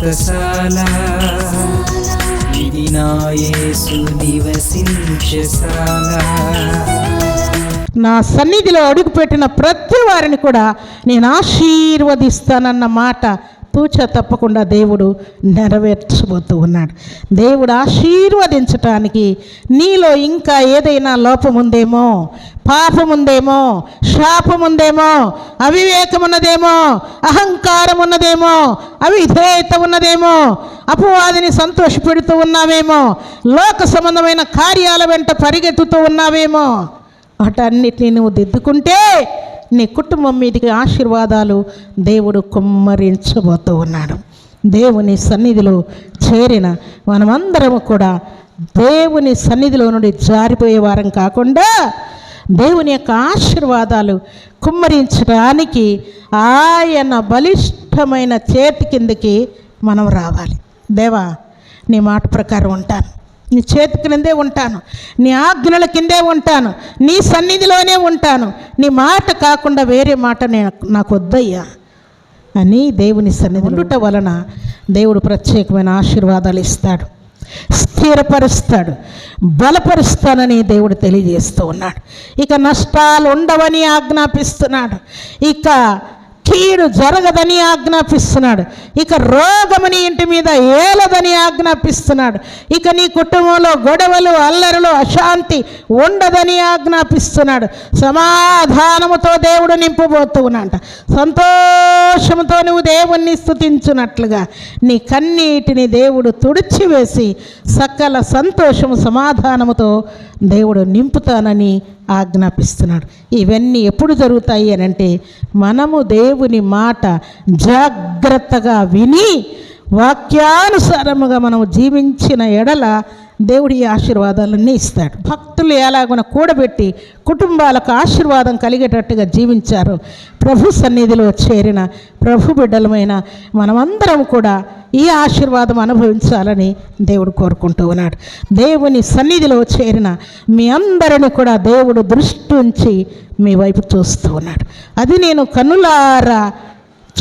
వ్రతశాల ఇది నివసించశాల నా సన్నిధిలో అడుగుపెట్టిన ప్రతి వారిని కూడా నేను ఆశీర్వదిస్తానన్న మాట తూచ తప్పకుండా దేవుడు నెరవేర్చబోతూ ఉన్నాడు. దేవుడు ఆశీర్వదించటానికి నీలో ఇంకా ఏదైనా లోపం ఉందేమో పాపం ఉందేమో శాపం ఉందేమో అవివేకం ఉన్నదేమో అహంకారం ఉన్నదేమో అవిధేయత ఉన్నదేమో అపవాదిని సంతోషపెడుతూ ఉన్నావేమో లోక సంబంధమైన కార్యాల వెంట పరిగెత్తుతూ ఉన్నావేమో వాటన్నిటిని నువ్వు దిద్దుకుంటే నీ కుటుంబం మీదకి ఆశీర్వాదాలు దేవుడు కుమ్మరించబోతూ ఉన్నాడు. దేవుని సన్నిధిలో చేరిన మనమందరము కూడా దేవుని సన్నిధిలో నుండి జారిపోయే వారం కాకుండా దేవుని యొక్క ఆశీర్వాదాలు కుమ్మరించడానికి ఆయన బలిష్టమైన చేతి కిందకి మనం రావాలి. దేవా నీ మాట ప్రకారం ఉంటాను. నీ చేతి క్రిందే ఉంటాను నీ ఆజ్ఞల కిందే ఉంటాను నీ సన్నిధిలోనే ఉంటాను. నీ మాట కాకుండా వేరే మాట నేను నాకు వద్దయ్యా అని దేవుని సన్నిధి ఉండుట వలన దేవుడు ప్రత్యేకమైన ఆశీర్వాదాలు ఇస్తాడు స్థిరపరుస్తాడు బలపరుస్తానని దేవుడు తెలియజేస్తూ ఉన్నాడు. ఇక నష్టాలు ఉండవని ఆజ్ఞాపిస్తున్నాడు. ఇక కీడు జరగదని ఆజ్ఞాపిస్తున్నాడు. ఇక రోగమని ఇంటి మీద ఏలదని ఆజ్ఞాపిస్తున్నాడు. ఇక నీ కుటుంబంలో గొడవలు అల్లరులు అశాంతి ఉండదని ఆజ్ఞాపిస్తున్నాడు. సమాధానముతో దేవుడు నింపబోతూ ఉన్నంట సంతోషంతో నువ్వు దేవుణ్ణి స్థుతించున్నట్లుగా నీ కన్నీటిని దేవుడు తుడిచివేసి సకల సంతోషము సమాధానముతో దేవుడు నింపుతానని ఆజ్ఞాపిస్తున్నాడు. ఇవన్నీ ఎప్పుడు జరుగుతాయి అని అంటే మనము దేవుని మాట జాగ్రత్తగా విని వాక్యానుసారముగా మనం జీవించిన ఎడల దేవుడి ఈ ఆశీర్వాదాలన్నీ ఇస్తాడు. భక్తులు ఎలాగున కూడబెట్టి కుటుంబాలకు ఆశీర్వాదం కలిగేటట్టుగా జీవించారు. ప్రభు సన్నిధిలో చేరిన ప్రభు బిడ్డలమైన మనమందరం కూడా ఈ ఆశీర్వాదం అనుభవించాలని దేవుడు కోరుకుంటూ ఉన్నాడు. దేవుని సన్నిధిలో చేరిన మీ అందరిని కూడా దేవుడు దృష్టి ఉంచి మీ వైపు చూస్తూ ఉన్నాడు. అది నేను కనులారా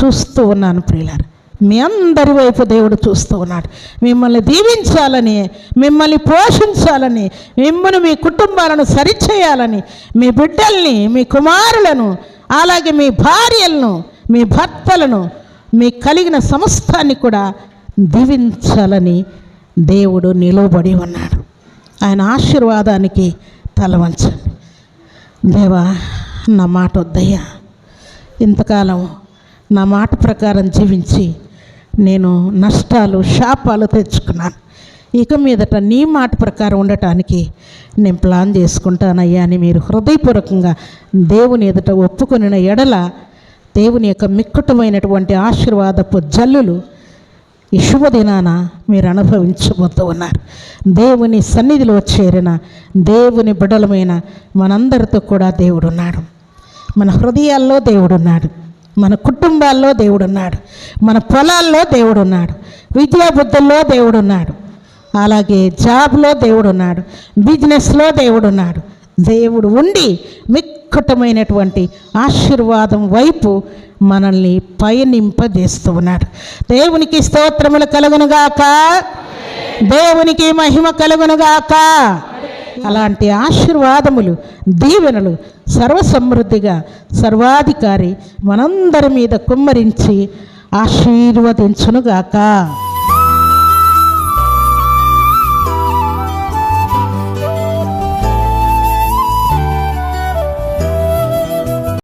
చూస్తూ ఉన్నాను ప్రియులారు. మీ అందరి వైపు దేవుడు చూస్తూ ఉన్నాడు. మిమ్మల్ని దీవించాలని మిమ్మల్ని పోషించాలని మిమ్మల్ని మీ కుటుంబాలను సరిచేయాలని మీ బిడ్డల్ని మీ కుమారులను అలాగే మీ భార్యలను మీ భర్తలను మీ కలిగిన సమస్తాన్ని కూడా దీవించాలని దేవుడు నిలవబడి ఉన్నాడు. ఆయన ఆశీర్వాదానికి తలవంచండి దేవా నా మాట వద్దయ్యా. ఇంతకాలం నా మాట ప్రకారం జీవించి నేను నష్టాలు శాపాలు తెచ్చుకున్నాను. ఇక మీదట నీ మాట ప్రకారం ఉండటానికి నేను ప్లాన్ చేసుకుంటానయ్యా అని మీరు హృదయపూర్వకంగా దేవుని ఎదుట ఒప్పుకొనిన ఎడల దేవుని యొక్క మిక్కుటమైనటువంటి ఆశీర్వాదపు జల్లులు ఈ శుభదినాన మీరు అనుభవించబోతూ ఉన్నారు. దేవుని సన్నిధిలో చేరిన దేవుని బిడలమైన మనందరితో కూడా దేవుడున్నాడు. మన హృదయాల్లో దేవుడున్నాడు. మన కుటుంబాల్లో దేవుడున్నాడు. మన పొలాల్లో దేవుడున్నాడు. విద్యాబుద్ధుల్లో దేవుడున్నాడు. అలాగే జాబ్లో దేవుడున్నాడు. బిజినెస్లో దేవుడున్నాడు. దేవుడు ఉండి మిక్కటమైనటువంటి ఆశీర్వాదం వైపు మనల్ని పయనింపజేస్తూ ఉన్నాడు. దేవునికి స్తోత్రములు కలుగునుగాక. దేవునికి మహిమ కలుగునుగాక. అలాంటి ఆశీర్వాదములు దీవెనలు సర్వసమృద్ధిగా సర్వాధికారి మనందరి మీద కుమ్మరించి ఆశీర్వదించునుగాక.